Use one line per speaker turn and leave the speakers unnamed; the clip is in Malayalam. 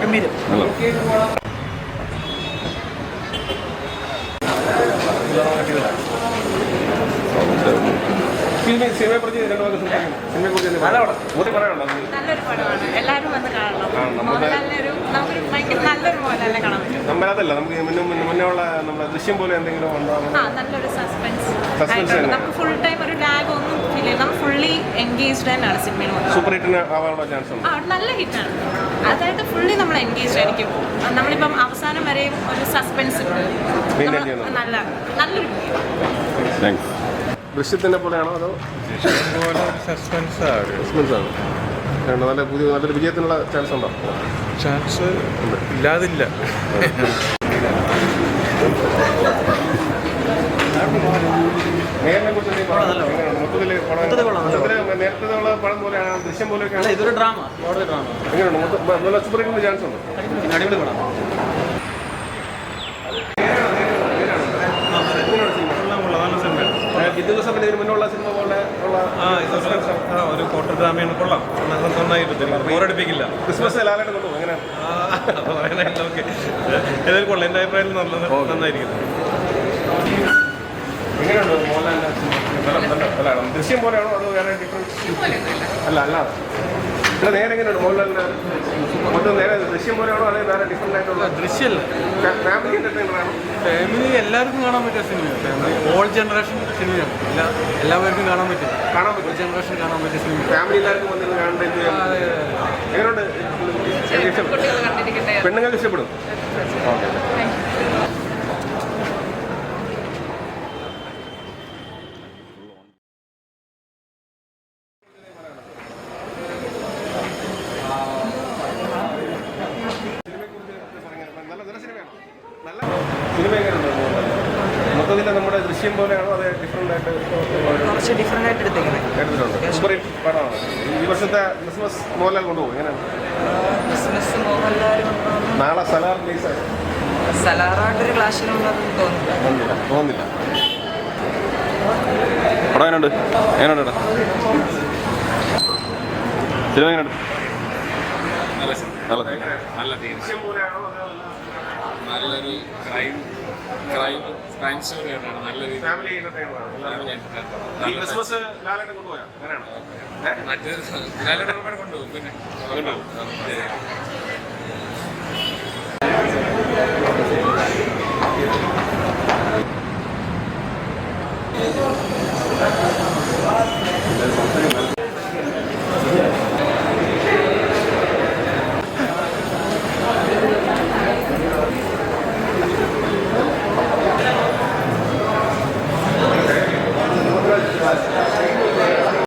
ഗംഭീരം.
നമ്മളതല്ല നമുക്ക് മുന്നേ ഉള്ള നമ്മുടെ ദൃശ്യം പോലെ എന്തെങ്കിലും ഉണ്ടോ.
നമുക്ക് ഫുൾ ടൈം ഒരു ലാഗ് ഒന്നും ഫീൽ ചെയ്യും നമ്മൾ ഫുള്ളി എൻഗേജ്ഡ് തന്നെയാണ് സിനിമയിൽ
സൂപ്പർ ഹിറ്റിന് ആവാനുള്ള ചാൻസ് ഉണ്ട്?
നല്ല ഹിറ്റാണ് അതായത് ഫുള്ളി നമ്മൾ എൻഗേജ് ആയിരിക്കും. നമ്മളിപ്പം അവസാനം വരെ ഒരു സസ്പെൻസ്. നല്ല നല്ലൊരു
ദൃശ്യത്തിനെ പോലെയാണോ അതോ?
സസ്പെൻസ് ആണ്.
സസ്പെൻസ് ആണ്. കാരണം നല്ല പുതിയ നല്ലൊരു വിജയത്തിനുള്ള ചാൻസ് ഉണ്ടോ?
ചാൻസ് ഇല്ലാതില്ല
നേരിനെ കുറിച്ച് എന്തെങ്കിലും പറയാനുണ്ടോ? എങ്ങനെയാണ്? മൊത്തത്തിൽ പടം
മൊത്തത്തിൽ കൊള്ളാം, നല്ല
മൊത്തത്തിൽ നേരത്തെ ഉള്ള പടം പോലെയാണ് ദൃശ്യം പോലെയൊക്കെയാണ്
അല്ല ഇതൊരു ഡ്രാമ ഡ്രാമ.
ചാൻസ് ഉണ്ട്?
അടിപൊളി പടം.
ഇതിന് മുന്നുള്ള സിനിമ പോലെ ഉള്ള
ഒരു കോട്ടർ ഡ്രാമയാണ് കൊള്ളാം. ബോറടിപ്പിക്കില്ല.
ക്രിസ്മസ് ലാലായിട്ട് കൊണ്ടുപോകും
പറയാനായില്ല ഓക്കെ ഏതായാലും കൊള്ളാം. എന്റെ അഭിപ്രായത്തിൽ നന്നായിരിക്കും.
എങ്ങനെയുണ്ട് മോഹൻലാലിന്റെ അല്ല, ദൃശ്യം പോലെയാണോ അതോ വേറെ ഡിഫറൻസ് അല്ല അല്ലാതെ ഇവിടെ നേരെ എങ്ങനെയുണ്ട് മോഹൻലാലിന്റെ മൊത്തം നേരെ ദൃശ്യം പോലെയാണോ അതോ വേറെ ഡിഫറെന്റ് ആയിട്ടുള്ള?
ദൃശ്യമല്ല
ഫാമിലി എന്റർടൈനർ ആണോ?
ഫാമിലി എല്ലാവർക്കും കാണാൻ പറ്റിയ സിനിമയാണ് ഫാമിലി ഓൾ ജനറേഷൻ സിനിമയാണ്. എല്ലാ എല്ലാവർക്കും കാണാൻ പറ്റും
കാണാൻ പറ്റും
ജനറേഷൻ കാണാൻ പറ്റിയ സിനിമ
ഫാമിലി എല്ലാവർക്കും വന്നിട്ട് കാണേണ്ട എങ്ങനെയുണ്ട്? ഇഷ്ടപ്പെടും പെണ്ണുങ്ങൾക്ക് ഇഷ്ടപ്പെടും? ഓക്കെ നല്ല നല്ല സിനിമയാണോ നല്ല സിനിമ എങ്ങനെയുണ്ട് മൊത്തത്തിൽ നമ്മുടെ ദൃശ്യം പോലെയാണോ അതെ ഡിഫറെന്റ് ആയിട്ട്
കുറച്ച് ഡിഫറെന്റ് ആയിട്ട് എടുത്തേക്കുന്നത്.
എടുത്തിട്ടുണ്ട്. സൂപ്പർ പടമാണ്. ഈ വർഷത്തെ ക്രിസ്മസ് മോഹൻലാൽ കൊണ്ടുപോകും. എങ്ങനെയാണ്
ക്രിസ്മസ് മോഹൻലാൽ
നാളെ സലാർ റിലീസ്
സലാറായിട്ടൊരു ക്ലാസ്സിലുണ്ടെന്ന് തോന്നുന്നില്ല.
തോന്നുന്നില്ല. തോന്നുന്നില്ല. പടം എങ്ങനെയുണ്ട്? എങ്ങനെയുണ്ട് സിനിമ എങ്ങനെയുണ്ട്? നല്ല
നല്ല പോലെയാണോ നല്ലൊരു ക്രൈം ക്രൈം ക്രൈം സ്റ്റോറി തന്നെയാണ്. നല്ലൊരു
ഫാമിലി ക്രിസ്മസ് ലാലായിട്ട് കൊണ്ടുപോയാ? അങ്ങനെയാണ്?
മറ്റേ ലാലോടെ കൊണ്ടുപോകും. പിന്നെ കൊണ്ടുപോകും.